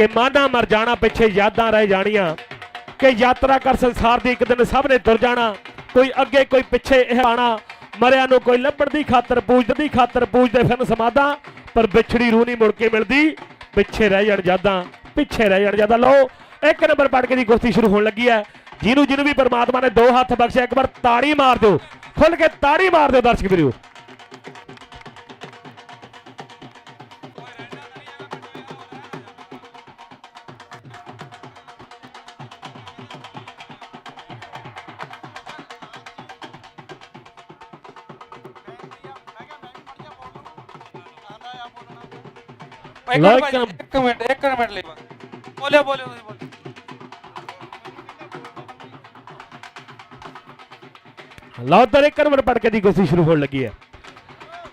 ਕਿ ਮਾਨਾ ਮਰ ਜਾਣਾ, ਪਿੱਛੇ ਯਾਦਾਂ ਰਹਿ ਜਾਣੀਆਂ। ਕਿ ਯਾਤਰਾ ਕਰ ਸੰਸਾਰ ਦੀ ਇੱਕ ਦਿਨ ਸਭ ਨੇ ਤੁਰ ਜਾਣਾ। ਕੋਈ ਅੱਗੇ, ਕੋਈ ਪਿੱਛੇ ਇਹ ਆਣਾ। ਮਰਿਆ ਨੂੰ ਕੋਈ ਲੱਭਣ ਦੀ ਖਾਤਰ, ਪੂਜਣ ਖਾਤਰ, ਪੂਜਦੇ ਫਿਰਨ ਸਮਾਦਾਂ ਪਰ ਵਿਛੜੀ ਰੂਹ ਨਹੀਂ ਮੁੜ ਕੇ ਮਿਲਦੀ। ਪਿੱਛੇ ਰਹਿ ਜਾਣ ਯਾਦਾਂ, ਪਿੱਛੇ ਰਹਿ ਜਾਣ ਯਾਦਾਂ। ਲਓ, ਇੱਕ ਨੰਬਰ ਪੜ ਕੇ ਦੀ ਕੁਸ਼ਤੀ ਸ਼ੁਰੂ ਹੋਣ ਲੱਗੀ ਹੈ। ਜਿਹਨੂੰ ਜਿਹਨੂੰ ਵੀ ਪਰਮਾਤਮਾ ਨੇ ਦੋ ਹੱਥ ਬਖਸ਼ਿਆ, ਇੱਕ ਵਾਰ ਤਾੜੀ ਮਾਰ ਦਿਓ। ਖੁੱਲ ਕੇ ਤਾੜੀ ਮਾਰ ਦਿਓ ਦਰਸ਼ਕ ਵੀਰੋ। ਇੱਕ ਲਓ ਮਿੰਟ ਇੱਕ ਭਾਈ, ਇੱਕ ਮਿੰਟ ਇੱਕ ਮਿੰਟ ਲਈ ਬਸ। ਬੋਲਿਓ ਬੋਲਿਓ ਤੁਸੀਂ ਬੋਲਿਓ। ਲਓ ਤਾਂ ਇੱਕ ਨੰਬਰ ਪੜ ਕੇ ਦੀ ਕੁਸ਼ਤੀ ਸ਼ੁਰੂ ਹੋਣ ਲੱਗੀ ਹੈ।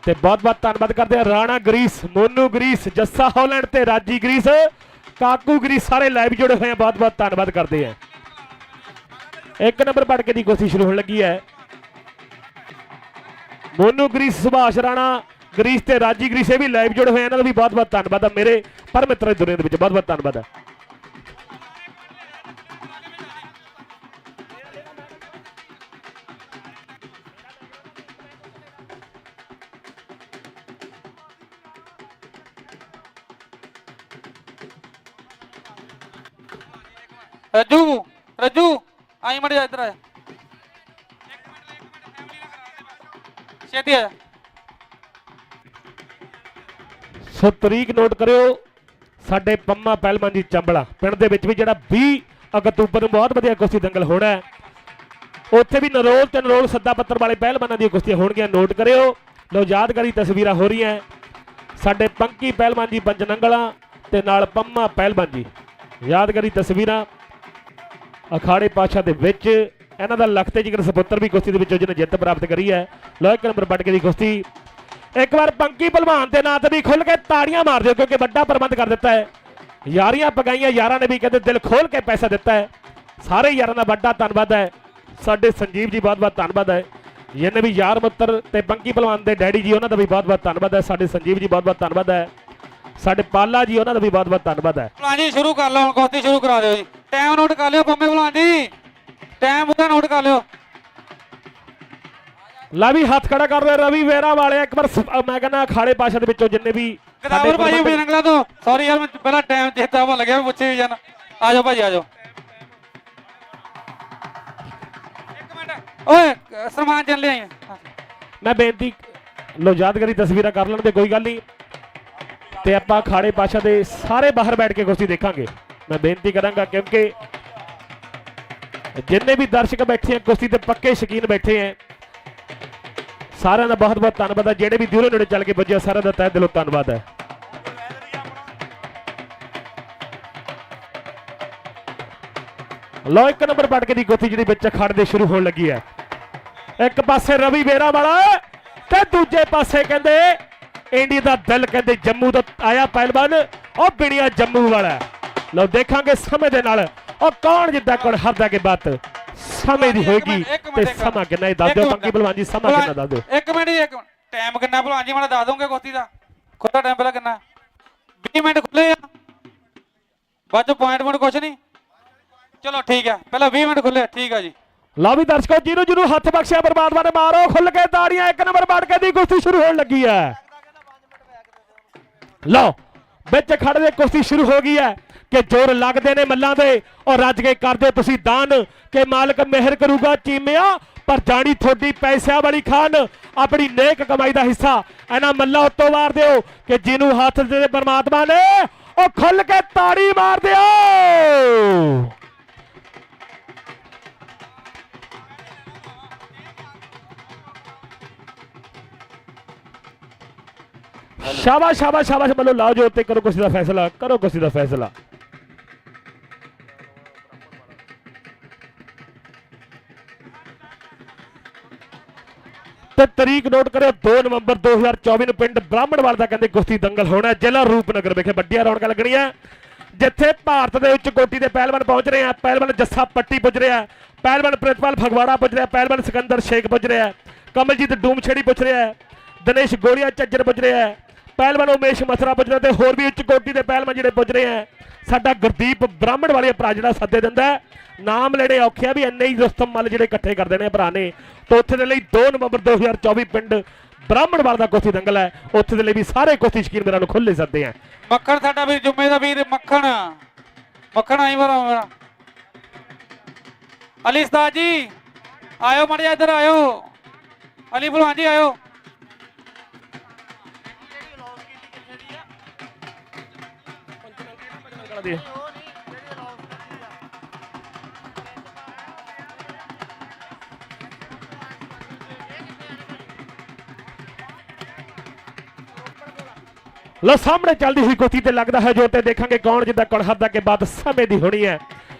ਤੇ ਬਹੁਤ ਬਹੁਤ ਧੰਨਵਾਦ ਕਰਦੇ ਆ Rana Greece Monu Greece Jassa Holland ਤੇ ਰਾਜੀ ਗਰੀਸ ਕਾਕੂ ਗਰੀਸ ਸਾਰੇ ਲਾਈਵ ਜੁੜੇ ਹੋਏ ਆ। ਬਹੁਤ ਬਹੁਤ ਧੰਨਵਾਦ ਕਰਦੇ ਆ ਇੱਕ ਨੰਬਰ ਪੜ ਕੇ ਦੀ ਕੁਸ਼ਤੀ ਸ਼ੁਰੂ ਹੋਣ ਲੱਗੀ ਹੈ। ਮੋਨੂ ਗਰੀਸ ਸੁਭਾਸ਼ ਰਾਣਾ ਗਰੀਸ ਤੇ ਰਾਜੀ ਗਰੀਸ, ਇਹ ਵੀ ਲਾਈਵ ਜੁੜੇ ਹੋਏ ਇਹਨਾਂ ਦਾ ਵੀ ਬਹੁਤ ਬਹੁਤ ਧੰਨਵਾਦ ਆ ਮੇਰੇ ਪਰ ਮਿੱਤਰਾਂ ਦੀ ਦੁਨੀਆ ਦੇ ਵਿੱਚ, ਬਹੁਤ ਬਹੁਤ ਧੰਨਵਾਦ ਹੈ ਰੱਜੂ ਰੱਜੂ, ਆਈ ਮੜ ਜਾ ਇੱਧਰ ਆ। ਛੇਤੀ ਆ ਸੋ ਤਰੀਕ ਨੋਟ ਕਰਿਓ, ਸਾਡੇ ਪੰਮਾ ਪਹਿਲਵਾਨ ਜੀ ਚੰਬਲਾ, ਪਿੰਡ ਦੇ ਵਿੱਚ ਵੀ ਜਿਹੜਾ 20 ਅਕਤੂਬਰ ਨੂੰ ਬਹੁਤ ਵਧੀਆ ਕੁਸ਼ਤੀ ਦੰਗਲ ਹੋਣਾ ਹੈ। ਉੱਥੇ ਵੀ ਨਰੋਲ ਤੇ ਨਰੋਲ ਸੱਦਾ ਪੱਤਰ ਵਾਲੇ ਪਹਿਲਵਾਨਾਂ ਦੀਆਂ ਕੁਸ਼ਤੀਆਂ ਹੋਣਗੀਆਂ, ਨੋਟ ਕਰਿਓ। ਲੋ ਯਾਦਗਾਰੀ ਤਸਵੀਰਾਂ ਹੋ ਰਹੀਆਂ ਸਾਡੇ ਪੰਕੀ ਪਹਿਲਵਾਨ ਜੀ ਪੰਜਨੰਗਲਾ ਤੇ ਨਾਲ ਪੰਮਾ ਪਹਿਲਵਾਨ ਜੀ। ਯਾਦਗਾਰੀ ਤਸਵੀਰਾਂ ਅਖਾੜੇ ਪਾਸ਼ਾ ਦੇ ਵਿੱਚ, ਇਹਨਾਂ ਦਾ ਲਖਤੇ ਜਿਗਰ ਸਪੁੱਤਰ ਵੀ ਕੁਸ਼ਤੀ ਦੇ ਵਿੱਚੋਂ ਜਿਹਨੇ ਜਿੱਤ ਪ੍ਰਾਪਤ ਕਰੀ ਹੈ। ਲੋ ਇੱਕ ਨੰਬਰ ਵੱਟ ਦੀ ਕੁਸ਼ਤੀ। ਇੱਕ ਵਾਰ ਪੰਕੀ ਭਲਵਾਨ ਦੇ ਨਾਂ ਤੇ ਵੀ ਖੁੱਲ ਕੇ ਤਾੜੀਆਂ ਮਾਰ ਦਿਓ, ਕਿਉਂਕਿ ਵੱਡਾ ਪ੍ਰਬੰਧ ਕਰ ਦਿੱਤਾ ਹੈ। ਯਾਰੀਆਂ ਪਗਾਈਆਂ, ਯਾਰਾਂ ਨੇ ਵੀ ਕਹਿੰਦੇ ਦਿਲ ਖੋਲ ਕੇ ਪੈਸਾ ਦਿੱਤਾ ਹੈ। ਸਾਰੇ ਯਾਰਾਂ ਦਾ ਵੱਡਾ ਧੰਨਵਾਦ ਹੈ। ਸਾਡੇ ਸੰਜੀਵ ਜੀ ਬਹੁਤ ਬਹੁਤ ਧੰਨਵਾਦ ਹੈ। ਜਿਹਨੇ ਵੀ ਯਾਰ ਮਿੱਤਰ ਤੇ ਪੰਕੀ ਭਲਵਾਨ ਦੇ ਡੈਡੀ ਜੀ, ਉਹਨਾਂ ਦਾ ਵੀ ਬਹੁਤ ਬਹੁਤ ਧੰਨਵਾਦ ਹੈ। ਸਾਡੇ ਸੰਜੀਵ ਜੀ ਬਹੁਤ ਬਹੁਤ ਧੰਨਵਾਦ ਹੈ। ਸਾਡੇ ਪਾਲਾ ਜੀ, ਉਹਨਾਂ ਦਾ ਵੀ ਬਹੁਤ ਬਹੁਤ ਧੰਨਵਾਦ ਹੈ। ਭਲਵਾਨ ਜੀ, ਸ਼ੁਰੂ ਕਰ ਲਓ, ਹੁਣ ਕੁਸ਼ਤੀ ਸ਼ੁਰੂ ਕਰਾ ਦਿਓ ਜੀ। ਟਾਈਮ ਨੋਟ ਕਰ ਲਿਓ, ਪੰਮੇ ਭਲਵਾਨ ਜੀ। ਟਾਈਮ ਉਹਦਾ ਨੋਟ ਕਰ ਲਿਓ। ਲਾ ਵੀ ਹੱਥ ਖੜਾ ਕਰ ਰਹੇ ਰਵੀ ਵੇਰਾ ਵਾਲੇ ਇੱਕ ਵਾਰ ਸ- ਅ, ਮੈਂ ਕਹਿੰਦਾ ਅਖਾੜੇ ਪਾਸ਼ਾ ਦੇ ਵਿੱਚੋਂ ਜਿੰਨੇ ਵੀ ਸਾਡੇ ਗਦਾਵਰ ਭਾਈ ਬਿਰੰਗਲਾ ਤੋਂ। ਸੌਰੀ ਯਾਰ ਮੈਂ ਪਹਿਲਾਂ ਟਾਈਮ ਚੇਤਾ ਭੁੱਲ ਗਿਆ ਪੁੱਛੇ ਵੀ ਜਾਣਾ। ਆ ਜਾਓ ਭਾਜੀ ਆ ਜਾਓ। ਇੱਕ ਮਿੰਟ। ਓਏ ਕ- ਸਨਮਾਨ ਚੱਲ ਲਿਆਈ। ਮੈਂ ਬੇਨਤੀ ਲੋ ਯਾਦਗਾਰੀ ਤਸਵੀਰਾਂ ਕਰ ਲੈਣ ਤੇ ਕੋਈ ਗੱਲ ਨਹੀਂ। ਤੇ ਆਪਾਂ ਖਾੜੇ ਪਾਸ਼ਾ ਦੇ ਸਾਰੇ ਬਾਹਰ ਬੈਠ ਕੇ ਕੁਸ਼ਤੀ ਦੇਖਾਂਗੇ। ਮੈਂ ਬੇਨਤੀ ਕਰਾਂਗਾ ਕਿਉਂਕਿ ਜਿੰਨੇ ਵੀ ਦਰਸ਼ਕ ਬੈਠੇ ਆ ਕੁਸ਼ਤੀ ਦੇ ਪੱਕੇ ਸ਼ਕੀਨ ਬੈਠੇ ਆ ਸਾਰਿਆਂ ਦਾ ਬਹੁਤ ਬਹੁਤ ਧੰਨਵਾਦ ਹੈ। ਜਿਹੜੇ ਵੀ ਦੂਰੋਂ ਨੇੜੇ ਚੱਲ ਕੇ ਪੁੱਜੇ ਸਾਰਿਆਂ ਦਾ ਤਹਿ ਦਿਲੋਂ ਧੰਨਵਾਦ ਹੈ। ਲੋ ਇੱਕ ਨੰਬਰ ਪਟਕੇ ਦੀ ਕੁਸ਼ਤੀ ਜਿਹੜੀ ਵਿੱਚ ਖੜ ਸ਼ੁਰੂ ਹੋਣ ਲੱਗੀ ਹੈ। ਇੱਕ ਪਾਸੇ ਰਵੀ ਵੇਰਾ ਵਾਲਾ ਤੇ ਦੂਜੇ ਪਾਸੇ ਕਹਿੰਦੇ, ਇੰਡੀਆ ਦਾ ਦਿਲ ਕਹਿੰਦੇ ਜੰਮੂ ਤੋਂ ਆਇਆ ਪਹਿਲਵਾਨ, ਉਹ ਬਿੜੀਆ ਜੰਮੂ ਵਾਲਾ ਲਓ, ਦੇਖਾਂਗੇ ਸਮੇਂ ਦੇ ਨਾਲ, ਉਹ ਕੌਣ ਜਿੱਦਾਂ ਕੋਲ ਹਰਦਾ ਕੇ ਬਾਤ। ਸਮੇਂ ਦੀ ਹੋਏਗੀ ਤੇ ਸਮਾਂ ਕਿੰਨਾ ਇਹ ਦੱਸ ਦਿਓ। ਪੰਕੀ ਭਲਵਾਨ ਜੀ ਸਮਾਂ ਕਿੰਨਾ ਦੱਸ ਦਿਓ। ਇੱਕ ਮਿੰਟ ਜੀ ਇੱਕ ਮਿੰਟ। ਟਾਈਮ ਕਿੰਨਾ ਭਲਵਾਨ ਜੀ ਮੈਨੂੰ ਦੱਸ ਦੋਗੇ ਕੁਸ਼ਤੀ ਦਾ? ਖੁੱਲਾ ਟਾਈਮ ਪਹਿਲਾਂ ਕਿੰਨਾ? 20 ਮਿੰਟ ਖੁੱਲੇ ਆ। ਚ ਪੁਆਇੰਟ ਪੁਆਇੰਟ ਕੁਛ ਨਹੀਂ। ਚਲੋ ਠੀਕ ਹੈ ਪਹਿਲਾਂ 20 ਮਿੰਟ ਖੁੱਲੇ ਠੀਕ ਆ ਜੀ। ਲਓ ਵੀ ਦਰਸ਼ਕੋ ਜਿਹਨੂੰ ਜਿਹਨੂੰ ਹੱਥ ਬਖਸ਼ਿਆ ਪਰਮਾਤਮਾ ਨੇ ਮਾਰੋ ਖੁੱਲ ਕੇ ਤਾੜੀਆਂ ਇੱਕ ਨੰਬਰ ਪੜ ਕੇ ਦੀ ਕੁਸ਼ਤੀ ਸ਼ੁਰੂ ਹੋਣ ਲੱਗੀ ਹੈ। ਲਓ ਵਿੱਚ ਖੜੇ ਦੇ ਕੁਸ਼ਤੀ ਸ਼ੁਰੂ ਹੋ ਗਈ ਹੈ। ਕਿ ਜੋਰ ਲੱਗਦੇ ਨੇ ਮੱਲਾਂ ਦੇ ਔਰ ਰੱਜ ਕੇ ਕਰਦੇ ਤੁਸੀਂ ਦਾਨ ਕਿ ਮਾਲਕ ਮਿਹਰ ਕਰੂਗਾ ਚੀਮਿਆ, ਪਰ ਜਾਣੀ ਤੁਹਾਡੀ ਪੈਸਿਆਂ ਵਾਲੀ ਖਾਨ, ਆਪਣੀ ਨੇਕ ਕਮਾਈ ਦਾ ਹਿੱਸਾ। ਇਹਨਾਂ ਮੱਲਾਂ ਉੱਤੋਂ ਵਾਰ ਦਿਓ ਕਿ ਜਿਹਨੂੰ ਹੱਥ ਦੇ ਪਰਮਾਤਮਾ ਨੇ ਉਹ ਖੁੱਲ ਕੇ ਤਾੜੀ ਮਾਰ ਦਿਓ। ਸ਼ਾਬਾਸ਼ ਸ਼ਾਬਾਸ਼ ਸ਼ਾਬਾਸ਼, ਮੱਲੋ ਲਾਓ ਜੋ, ਉੱਤੇ ਕਰੋ ਕੁਛ ਦਾ ਫੈਸਲਾ, ਕਰੋ ਕੁਛ ਦਾ ਫੈਸਲਾ। ਤੇ ਤਰੀਕ ਨੋਟ ਕਰਿਓ 2 ਨਵੰਬਰ 2024 ਨੂੰ ਪਿੰਡ ਬ੍ਰਾਹਮਣਵਾਲ ਦਾ ਕਹਿੰਦੇ ਕੁਸ਼ਤੀ ਦੰਗਲ ਹੋਣਾ ਜ਼ਿਲ੍ਹਾ ਰੂਪਨਗਰ ਵਿਖੇ ਵੱਡੀਆਂ ਰੌਣਕਾਂ ਲੱਗਣੀਆਂ। ਜਿੱਥੇ ਭਾਰਤ ਦੇ ਉੱਚ ਕੋਟੀ ਦੇ ਪਹਿਲਵਾਨ ਪਹੁੰਚ ਰਹੇ ਆ, ਪਹਿਲਵਾਨ ਜੱਸਾ ਪੱਟੀ ਪੁੱਜ ਰਿਹਾ ਪਹਿਲਵਾਨ ਪ੍ਰਿਤਪਾਲ ਫਗਵਾੜਾ ਪੁੱਜ ਰਿਹਾ ਪਹਿਲਵਾਨ ਸਿਕੰਦਰ ਸ਼ੇਖ ਪੁੱਜ ਰਿਹਾ ਕਮਲਜੀਤ ਡੂਮਛੇੜੀ ਪੁੱਜ ਰਿਹਾ ਦਿਨੇਸ਼ ਗੋਰੀਆ ਝੱਜਰ ਪੁੱਜ ਰਿਹਾ ਪਹਿਲਵਾਨ ਉਮੇਸ਼ ਮਥਰਾ ਪੁੱਜਦਾ ਤੇ ਹੋਰ ਵੀ ਉੱਚ ਕੋਟੀ ਦੇ ਪਹਿਲਵਾਨ ਜਿਹੜੇ ਪੁੱਜ ਰਹੇ ਆ ਸਾਡਾ ਗੁਰਦੀਪ ਬ੍ਰਾਹਮਣ ਵਾਲੇ ਭਰਾ ਜਿਹੜਾ ਸੱਦੇ ਦਿੰਦਾ ਨਾਮ ਲੈਣੇ ਔਖੇ ਵੀ ਇੰਨੇ ਹੀ ਰੁਸਤਮ ਮੱਲ ਜਿਹੜੇ ਇਕੱਠੇ ਕਰ ਦੇਣੇ ਭਰਾ ਨੇ। ਤੇ ਉੱਥੇ ਦੇ ਲਈ 2 ਨਵੰਬਰ 2024 ਪਿੰਡ ਬ੍ਰਾਹਮਣਵਾਲ ਦਾ ਕੁਸ਼ਤੀ ਦੰਗਲ ਹੈ। ਉੱਥੇ ਦੇ ਲਈ ਵੀ ਸਾਰੇ ਕੁਸ਼ਤੀ ਸ਼ਕੀਨ ਮੇਰਾ ਨੂੰ ਖੁੱਲੇ ਸੱਦੇ ਆ ਮੱਖਣ ਸਾਡਾ ਵੀਰ ਜੁੰਮੇ ਦਾ ਵੀਰ, ਮੱਖਣ। ਮੱਖਣ ਆਈ ਵਾਰ ਮੇਰਾ ਅਲੀ ਉਸਤਾਦ ਜੀ, ਆਇਓ ਮੜਿਆ ਇੱਧਰ ਆਇਓ। ਅਲੀ ਭਲਵਾਨ ਜੀ, ਆਇਓ। ਲੋ ਸਾਹਮਣੇ ਚੱਲਦੀ ਹੋਈ ਕੁਸ਼ਤੀ ਤੇ ਲੱਗਦਾ ਹੈ ਜੋ ਦੇਖਾਂਗੇ ਕੌਣ ਜਿੱਦਾਂ ਕੌਣ ਹੱਦਾ ਕੇ ਬਾਅਦ ਸਮੇਂ ਦੀ ਹੋਣੀ ਹੈ।